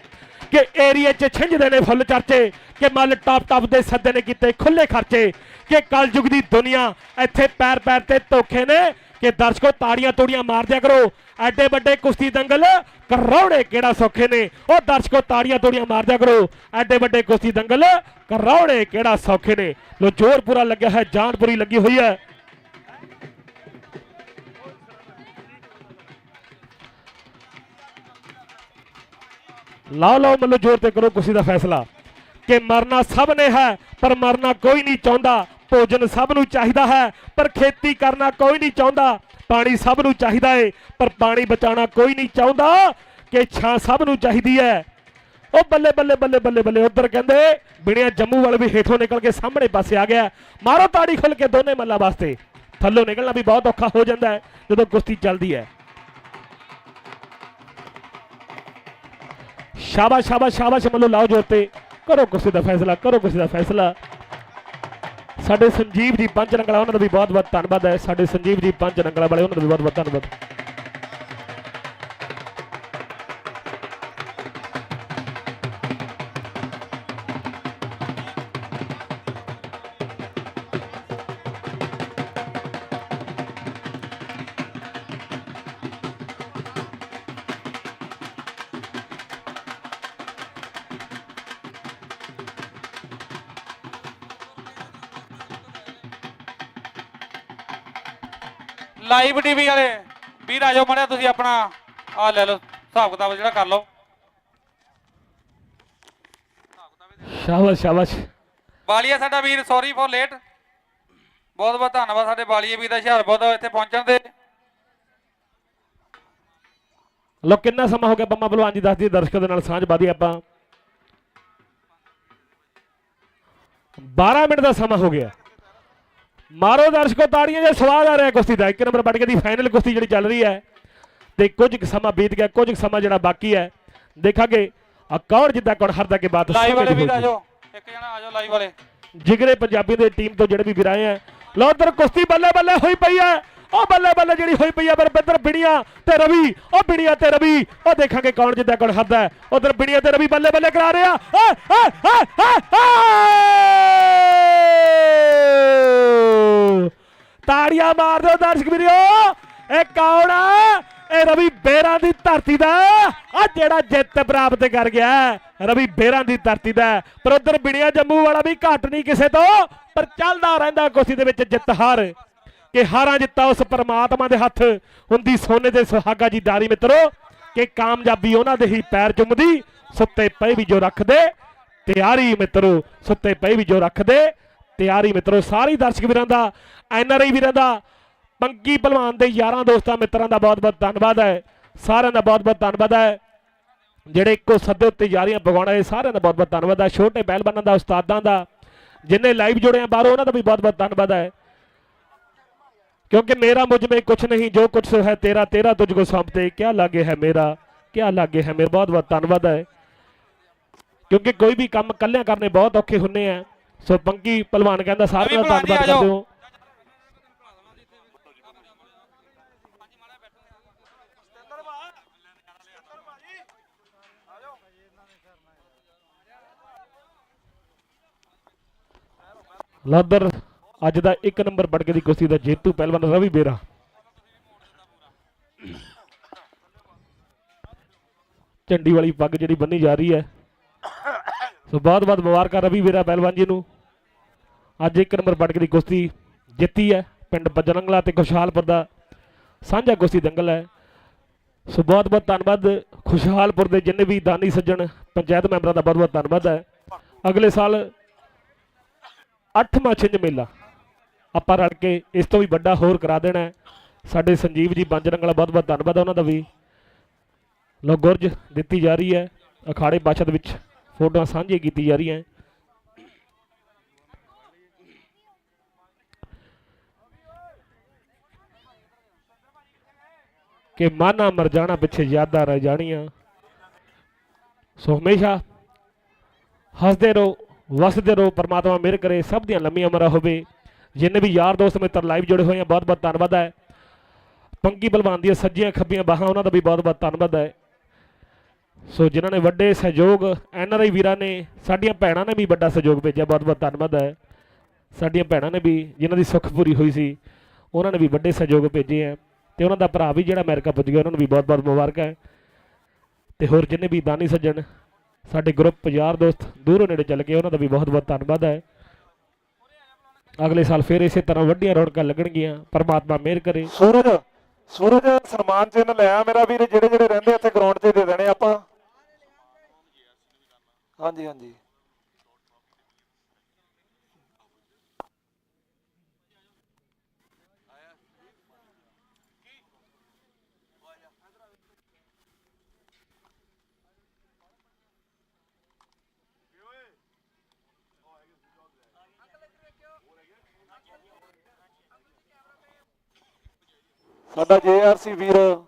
ਕਿ ਏਰੀਏ 'ਚ ਛਿੰਝਦੇ ਨੇ ਫੁੱਲ ਚਰਚੇ, ਕਿ ਮੱਲ ਟਾਪ ਟਾਪ ਦੇ ਸੱਦੇ ਨੇ ਕੀਤੇ ਖੁੱਲੇ ਖਰਚੇ, ਕਿ ਕਲਯੁਗ ਦੀ ਦੁਨੀਆ ਇੱਥੇ ਪੈਰ ਪੈਰ ਤੇ ਧੋਖੇ ਨੇ, ਕਿ ਦਰਸ਼ਕੋ ਤਾੜੀਆਂ ਤੋੜੀਆਂ ਮਾਰ ਕਰੋ। ਐਡੇ ਵੱਡੇ ਕੁਸ਼ਤੀ ਦੰਗਲ ਕਰੌੜੇ ਕਿਹੜਾ ਸੌਖੇ ਨੇ? ਉਹ ਦਰਸ਼ਕੋ ਤਾੜੀਆਂ ਤੋੜੀਆਂ ਮਾਰ ਕਰੋ। ਐਡੇ ਵੱਡੇ ਕੁਸ਼ਤੀ ਦੰਗਲ ਕਰੌੜੇ ਕਿਹੜਾ ਸੌਖੇ ਨੇ? ਲੋ ਜ਼ੋਰ ਪੂਰਾ ਲੱਗਿਆ ਹੈ ਜਾਨ ਪੂਰੀ ਲੱਗੀ ਹੋਈ ਹੈ। ਲਾਓ ਲਾਓ ਮੱਲੋ ਜ਼ੋਰ ਤੇ ਕਰੋ ਕੁਸ਼ੀ ਦਾ ਫੈਸਲਾ। ਕਿ ਮਰਨਾ ਸਭ ਨੇ ਹੈ, ਪਰ ਮਰਨਾ ਕੋਈ ਨਹੀਂ ਚਾਹੁੰਦਾ। ਭੋਜਨ ਸਭ ਨੂੰ ਚਾਹੀਦਾ ਹੈ, ਪਰ ਖੇਤੀ ਕਰਨਾ ਕੋਈ ਨਹੀਂ ਚਾਹੁੰਦਾ। ਪਾਣੀ ਸਭ ਨੂੰ ਚਾਹੀਦਾ ਏ, ਪਰ ਪਾਣੀ ਬਚਾਉਣਾ ਕੋਈ ਨਹੀਂ ਚਾਹੁੰਦਾ। ਕਿ ਛਾਂ ਸਭ ਨੂੰ ਚਾਹੀਦੀ ਹੈ। ਉਹ ਬੱਲੇ ਬੱਲੇ ਬੱਲੇ ਬੱਲੇ ਬੱਲੇ ਉਧਰ ਕਹਿੰਦੇ ਬਿੜਿਆ ਜੰਮੂ ਵਾਲੇ ਵੀ ਹੇਠੋਂ ਨਿਕਲ ਕੇ ਸਾਹਮਣੇ ਪਾਸੇ ਆ ਗਿਆ। ਮਾਰੋ ਤਾੜੀ ਖੁੱਲ ਕੇ ਦੋਨੇ ਮੱਲਾ ਵਾਸਤੇ। ਥੱਲੋਂ ਨਿਕਲਣਾ ਵੀ ਬਹੁਤ ਔਖਾ ਹੋ ਜਾਂਦਾ ਹੈ, ਜਦੋਂ ਕੁਸ਼ਤੀ ਚੱਲਦੀ ਹੈ। ਸ਼ਾਬਾਸ਼ ਸ਼ਾਬਾਸ਼ ਸ਼ਾਬਾਸ਼ ਮੱਲੋ ਲਾਓ ਜੋਰ ਤੇ। ਕਰੋ ਕਿਸੇ ਦਾ ਫੈਸਲਾ, ਕਰੋ ਕਿਸੇ ਦਾ ਫੈਸਲਾ। ਸਾਡੇ ਸੰਜੀਵ ਜੀ ਪੰਜ ਰੰਗਲਾ, ਉਹਨਾਂ ਦਾ ਵੀ ਬਹੁਤ ਬਹੁਤ ਧੰਨਵਾਦ ਹੈ। ਸਾਡੇ ਸੰਜੀਵ ਜੀ ਪੰਜ ਰੰਗਲਾ ਵਾਲੇ, ਉਹਨਾਂ ਦਾ ਵੀ ਬਹੁਤ ਬਹੁਤ ਧੰਨਵਾਦ। ਲਾਈਵ ਟੀਵੀ ਵਾਲੇ ਵੀਰ ਆ ਜਾਓ ਮੜਿਆ ਤੁਸੀਂ ਆਪਣਾ ਆ ਲੈ ਲਓ ਹਿਸਾਬ ਕਿਤਾਬ ਜਿਹੜਾ ਕਰ ਲਓ। ਸ਼ਾਬਾਸ਼ ਸ਼ਾਬਾਸ਼। ਬਾਲੀਆ ਸਾਡਾ ਵੀਰ ਸੌਰੀ ਫॉर ਲੇਟ ਬਹੁਤ ਬਹੁਤ ਧੰਨਵਾਦ ਸਾਡੇ ਬਾਲੀਏ ਵੀਰ ਦਾ ਹੁਸ਼ਿਆਰਪੁਰ ਤੋਂ ਇੱਥੇ ਪਹੁੰਚਣ ਦੇ। ਲੋ ਕਿੰਨਾ ਸਮਾਂ ਹੋ ਗਿਆ ਬੰਮਾ ਬਲਵਾਨ ਜੀ ਦੱਸਦੀ ਦਰਸ਼ਕਾਂ ਦੇ ਨਾਲ ਸਾਂਝ ਬਾਦੀ ਆਪਾਂ। 12 ਮਿੰਟ ਦਾ ਸਮਾਂ ਹੋ ਗਿਆ। ਮਾਰੋ ਦਰਸ਼ਕੋ ਤਾੜੀਆਂ ਜੇ ਸਵਾਦ ਆ ਰਿਹਾ ਕੁਸ਼ਤੀ ਦਾ। ਇੱਕ ਨੰਬਰ ਬੜ ਕੇ ਦੀ ਫਾਈਨਲ ਕੁਸ਼ਤੀ ਜਿਹੜੀ ਚੱਲ ਰਹੀ ਹੈ। ਤੇ ਕੁਝ ਕੁ ਸਮਾਂ ਬੀਤ ਗਿਆ ਕੁਝ ਕੁ ਸਮਾਂ ਜਿਹੜਾ ਬਾਕੀ ਹੈ। ਦੇਖਾਂਗੇ ਆ ਕੌਣ ਜਿੱਦਾਂ ਕੌਣ ਹਰਦਾ ਕੇ ਬਾਤ ਲਾਈਵ ਵਾਲੇ ਵੀਰ ਆ। ਜਾਓ। ਇੱਕ ਜਣਾ ਆ ਜਾਓ ਲਾਈਵ ਵਾਲੇ। ਜਿਗਰੇ ਪੰਜਾਬੀ ਦੇ ਟੀਮ ਤੋਂ ਜਿਹੜੇ ਵੀ ਵੀਰ ਆਏ ਆ ਲਓ ਉਧਰ ਕੁਸ਼ਤੀ ਬੱਲੇ ਬੱਲੇ ਹੋਈ ਪਈ ਹੈ। ਉਹ ਬੱਲੇ ਬੱਲੇ ਜਿਹੜੀ ਹੋਈ ਪਈ ਹੈ ਪਰ ਬਿੰਦਰ ਬਿੜੀਆਂ ਤੇ ਰਵੀ, ਉਹ ਬਿੜੀਆਂ ਤੇ ਰਵੀ। ਉਹ ਦੇਖਾਂਗੇ ਕੌਣ ਜਿੱਦਾਂ ਕੌਣ ਹੱਦਾ ਹੈ। ਉਧਰ ਬਿੜੀਆਂ ਤੇ ਰਵੀ ਬੱਲੇ ਬੱਲੇ ਕਰਾ ਰਿਹਾ। ਤਾੜੀਆਂ ਮਾਰ ਦਿਓ ਦਰਸ਼ਕ ਵੀਰੋ। ਇਹ ਕੌਣ ਆ? ਇਹ ਰਵੀ ਬੇਰਾਂ ਦੀ ਧਰਤੀ ਦਾ ਆ ਜਿਹੜਾ ਜਿੱਤ ਪ੍ਰਾਪਤ ਕਰ ਗਿਆ ਰਵੀ ਬੇਰਾਂ ਦੀ ਧਰਤੀ ਦਾ ਪਰ ਉਧਰ ਬਿੜੀਆ ਜੰਮੂ ਵਾਲਾ ਵੀ ਘੱਟ ਨਹੀਂ ਕਿਸੇ ਤੋਂ। ਪਰ ਚੱਲਦਾ ਰਹਿੰਦਾ ਕੁਸ਼ਤੀ ਦੇ ਵਿੱਚ ਜਿੱਤ ਹਾਰ। ਕਿ ਹਾਰਾਂ ਜਿੱਤਾਂ ਉਸ ਪਰਮਾਤਮਾ ਦੇ ਹੱਥ। ਹੁੰਦੀ ਸੋਨੇ ਦੇ ਸੁਹਾਗਾ ਜੀ ਦਾਰੀ ਮਿੱਤਰੋ, ਕਿ ਕਾਮਯਾਬੀ ਉਹਨਾਂ ਦੇ ਹੀ ਪੈਰ ਚੁੰਮਦੀ। ਸੁੱਤੇ ਪਏ ਵੀ ਜੋ ਰੱਖਦੇ। ਤਿਆਰੀ ਮਿੱਤਰੋ, ਸੁੱਤੇ ਪਏ ਵੀ ਜੋ ਰੱਖਦੇ। ਤਿਆਰੀ ਮਿੱਤਰੋ, ਸਾਰੀ ਦਰਸ਼ਕ ਵੀਰਾਂ ਦਾ ਐਨਆਰਆਈ ਵੀਰਾਂ ਦਾ ਪੰਕੀ ਭਲਵਾਨ ਦੇ ਯਾਰਾਂ ਦੋਸਤਾਂ ਮਿੱਤਰਾਂ ਦਾ ਬਹੁਤ-ਬਹੁਤ ਧੰਨਵਾਦ ਹੈ। ਸਾਰਿਆਂ ਦਾ ਬਹੁਤ-ਬਹੁਤ ਧੰਨਵਾਦ ਹੈ। ਜਿਹੜੇ ਇੱਕੋ ਸੱਦੇ ਉੱਤੇ ਯਾਰੀਆਂ ਪਗਾਉਣ ਇਹ ਸਾਰਿਆਂ ਦਾ ਬਹੁਤ-ਬਹੁਤ ਧੰਨਵਾਦ ਹੈ। ਛੋਟੇ ਪਹਿਲਵਾਨਾਂ ਦਾ, ਉਸਤਾਦਾਂ ਦਾ ਜਿਨ੍ਹਾਂ ਲਾਈਵ ਜੁੜੇ ਆ ਬਾਹਰੋਂ ਉਹਨਾਂ ਦਾ ਵੀ ਬਹੁਤ-ਬਹੁਤ ਧੰਨਵਾਦ ਹੈ क्योंकि मेरा मुझ में कुछ नहीं जो कुछ है तेरा तेरा तुझको सौंपते क्या लागे है मेरा क्या लागे है मेरा बहुत बहुत धन्यवाद है ਕਿਉਂਕਿ ਕੋਈ ਵੀ ਕੰਮ ਕੱਲਿਆਂ ਕਰਨੇ ਬਹੁਤ ਔਖੇ ਹੁੰਨੇ ਆ ਸੋ ਪੰਕੀ ਪਹਿਲਵਾਨ ਕਹਿੰਦਾ ਸਾਰਿਆਂ ਦਾ ਭਲਵਾਨ ਜੀ ਆ ਧੰਨਵਾਦ ਜਾਓ। ਕਰਦੇ ਹੋ ਲਾਦਰ, ਅੱਜ ਦਾ ਇੱਕ ਨੰਬਰ ਬੜਕੇ ਦੀ ਕੁਸ਼ਤੀ ਦਾ ਜੇਤੂ ਪਹਿਲਵਾਨ ਰਵੀ ਬੇਰਾ। ਝੰਡੀ ਵਾਲੀ ਪੱਗ ਜਿਹੜੀ ਬੰਨੀ ਜਾ ਰਹੀ ਹੈ। ਸੋ ਬਹੁਤ ਬਹੁਤ ਮੁਬਾਰਕਾਂ ਰਵੀ ਬੇਰਾ ਪਹਿਲਵਾਨ ਜੀ ਨੂੰ। ਅੱਜ ਇੱਕ ਨੰਬਰ ਬੜਕੇ ਦੀ ਕੁਸ਼ਤੀ ਜਿੱਤੀ ਹੈ, ਪਿੰਡ ਬਜਰੰਗਲਾ ਤੇ ਖੁਸ਼ਹਾਲਪੁਰ ਦਾ ਸਾਂਝਾ ਕੁਸ਼ਤੀ ਦੰਗਲ ਹੈ। ਸੋ ਬਹੁਤ ਬਹੁਤ ਧੰਨਵਾਦ, ਖੁਸ਼ਹਾਲਪੁਰ ਦੇ ਜਿੰਨੇ ਵੀ ਦਾਨੀ ਸੱਜਣ, ਪੰਚਾਇਤ ਮੈਂਬਰਾਂ ਦਾ ਬਹੁਤ ਬਹੁਤ ਧੰਨਵਾਦ ਹੈ। ਅਗਲੇ ਸਾਲ ਅੱਠਵਾਂ ਛਿੰਝ ਮੇਲਾ। ਆਪਾਂ ਰਲ ਕੇ ਇਸ ਤੋਂ ਵੀ ਵੱਡਾ ਹੋਰ ਕਰਾ ਦੇਣਾ ਸਾਡੇ ਸੰਜੀਵ ਜੀ ਬੰਜਰੰਗਲਾ ਬਹੁਤ ਬਹੁਤ ਧੰਨਵਾਦ ਉਹਨਾਂ ਦਾ ਵੀ। ਲੋ ਗੁਰਜ ਦਿੱਤੀ ਜਾ ਰਹੀ ਹੈ। ਅਖਾੜੇ ਬਾਛਤ ਵਿੱਚ ਫੋਟੋਆਂ ਸਾਂਝੀਆਂ ਕੀਤੀ ਜਾ ਰਹੀਆਂ ਕਿ ਮਾਨਾ ਮਰ ਜਾਣਾ ਪਿੱਛੇ ਯਾਦਾਂ ਰਹਿ ਜਾਣੀਆਂ। ਸੋ ਹਮੇਸ਼ਾ ਹੱਸਦੇ ਰਹੋ। ਵਸਦੇ ਰਹੋ, ਪਰਮਾਤਮਾ ਮਿਹਰ ਕਰੇ, ਸਭ ਦੀਆਂ ਲੰਮੀਆਂ ਉਮਰਾਂ ਹੋਵੇ। ਜਿੰਨੇ ਵੀ ਯਾਰ ਦੋਸਤ ਮਿੱਤਰ ਲਾਈਵ ਜੁੜੇ ਹੋਏ ਆ, ਬਹੁਤ ਬਹੁਤ ਧੰਨਵਾਦ ਹੈ। ਪੰਕੀ ਬਲਵਾਨ ਦੀਆਂ ਸੱਜੀਆਂ ਖੱਬੀਆਂ ਬਾਹਾਂ, ਉਹਨਾਂ ਦਾ ਵੀ ਬਹੁਤ ਬਹੁਤ ਧੰਨਵਾਦ ਹੈ। ਸੋ ਜਿਨ੍ਹਾਂ ਨੇ ਵੱਡੇ ਸਹਿਯੋਗ ਐਨਆਰਆਈ ਵੀਰਾਂ ਨੇ, ਸਾਡੀਆਂ ਭੈਣਾਂ ਨੇ ਵੀ ਵੱਡਾ ਸਹਿਯੋਗ ਭੇਜਿਆ, ਬਹੁਤ ਬਹੁਤ ਧੰਨਵਾਦ ਹੈ। ਸਾਡੀਆਂ ਭੈਣਾਂ ਨੇ ਵੀ, ਜਿਨ੍ਹਾਂ ਦੀ ਸੁੱਖ ਪੂਰੀ ਹੋਈ ਸੀ, ਉਹਨਾਂ ਨੇ ਵੀ ਵੱਡੇ ਸਹਿਯੋਗ ਭੇਜੇ ਆ ਤੇ ਉਹਨਾਂ ਦਾ ਭਰਾ ਵੀ ਜਿਹੜਾ ਅਮਰੀਕਾ ਪੁੱਜ ਗਿਆ, ਉਹਨਾਂ ਨੂੰ ਵੀ ਬਹੁਤ ਬਹੁਤ ਮੁਬਾਰਕਾਂ ਹੈ। ਤੇ ਹੋਰ ਜਿੰਨੇ ਵੀ ਦਾਨੀ ਸੱਜਣ ਸਾਡੇ ਗਰੁੱਪ ਯਾਰ ਦੋਸਤ ਦੂਰੋਂ ਨੇੜੇ ਚੱਲ ਗਏ, ਉਹਨਾਂ ਦਾ ਵੀ ਬਹੁਤ ਬਹੁਤ ਧੰਨਵਾਦ ਹੈ। ਅਗਲੇ ਸਾਲ ਫਿਰ ਇਸੇ ਤਰ੍ਹਾਂ ਵੱਡੀਆਂ ਰੌਣਕਾਂ ਲੱਗਣਗੀਆਂ, ਪਰਮਾਤਮਾ ਮਿਹਰ ਕਰੇ। ਸੂਰਜ ਸੂਰਜ, ਸਨਮਾਨ ਚਿੰਨ੍ਹ ਲਿਆ ਮੇਰਾ ਵੀਰ, ਜਿਹੜੇ ਜਿਹੜੇ ਰਹਿੰਦੇ ਇੱਥੇ ਗਰਾਊਂਡ 'ਤੇ ਦੇ ਦੇਣੇ ਆਪਾਂ। ਹਾਂਜੀ ਹਾਂਜੀ। ਸਾਡਾ ਜੇਆਰਸੀ ਵੀਰ,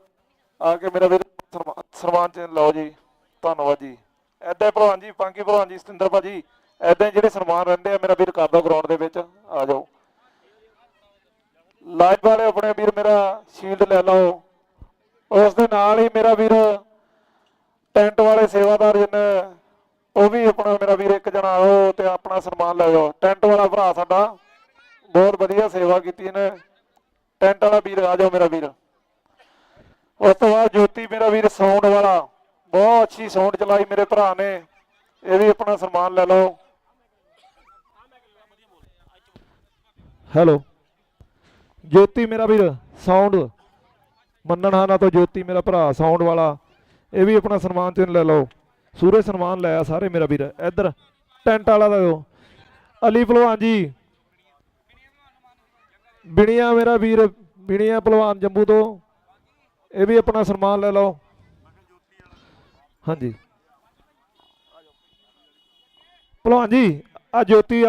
ਆ ਕੇ ਮੇਰਾ ਵੀਰ ਸਨਮਾ- ਸਨਮਾਨ ਲਓ ਜੀ। ਧੰਨਵਾਦ ਜੀ। ਐਦਾਂ ਭਲਵਾਨ ਜੀ, ਪੰਕੀ ਭਲਵਾਨ ਜੀ, ਸਤਿੰਦਰ ਭਾਜੀ ਐਦਾਂ ਜਿਹੜੇ ਸਨਮਾਨ ਰਹਿੰਦੇ ਆ, ਮੇਰਾ ਵੀਰ ਕਰ ਦਿਓ ਗਰਾਊਂਡ ਦੇ ਵਿੱਚ, ਆ ਜਾਓ। ਲਾਈਵ ਵਾਲੇ ਆਪਣੇ ਵੀਰ ਮੇਰਾ ਸ਼ੀਲਡ ਲੈ ਲਓ। ਉਸ ਦੇ ਨਾਲ ਹੀ ਮੇਰਾ ਵੀਰ ਟੈਂਟ ਵਾਲੇ ਸੇਵਾਦਾਰ ਜਿੰਨੇ, ਉਹ ਵੀ ਆਪਣਾ ਮੇਰਾ ਵੀਰ ਇੱਕ ਜਣਾ ਆਓ ਤੇ ਆਪਣਾ ਸਨਮਾਨ ਲੈ ਜਾਓ। ਟੈਂਟ ਵਾਲਾ ਭਰਾ ਸਾਡਾ, ਬਹੁਤ ਵਧੀਆ ਸੇਵਾ ਕੀਤੀ ਇਹਨੇ। ਟੈਂਟ ਵਾਲਾ ਵੀਰ, ਆ ਜਾਓ ਮੇਰਾ ਵੀਰ। ਉਸ ਤੋਂ ਬਾਅਦ ਜੋਤੀ ਮੇਰਾ ਵੀਰ ਸਾਊਂਡ ਵਾਲਾ। ਬਹੁਤ ਅੱਛੀ ਸਾਊਂਡ ਚਲਾਈ ਮੇਰੇ ਭਰਾ ਨੇ। ਇਹ ਵੀ ਆਪਣਾ ਸਨਮਾਨ ਲੈ ਲਓ। ਹੈਲੋ। ਜੋਤੀ ਮੇਰਾ ਵੀਰ ਸਾਊਂਡ ਮੰਨਣ ਹਾਨਾ ਤੋਂ ਜੋਤੀ ਮੇਰਾ ਭਰਾ ਸਾਊਂਡ ਵਾਲਾ। ਇਹ ਵੀ ਆਪਣਾ ਸਨਮਾਨ ਚਿੰਨ੍ਹ ਲੈ ਲਓ। ਸੂਰਜ ਸਨਮਾਨ ਲਿਆ ਸਾਰੇ ਮੇਰਾ ਵੀਰ। ਇੱਧਰ, ਟੈਂਟ ਵਾਲਾ ਦਾ ਅਲੀ ਭਲਵਾਨ ਜੀ ਬਿਣੀਆਂ ਮੇਰਾ ਵੀਰ, ਬਿਣੀਆਂ ਭਲਵਾਨ ਜੰਮੂ ਤੋਂ। ਇਹ ਵੀ ਆਪਣਾ ਸਨਮਾਨ ਲੈ ਲਓ। ਹਾਂਜੀ। ਭਲਵਾਨ ਜੀ ਆ ਜੋਤੀ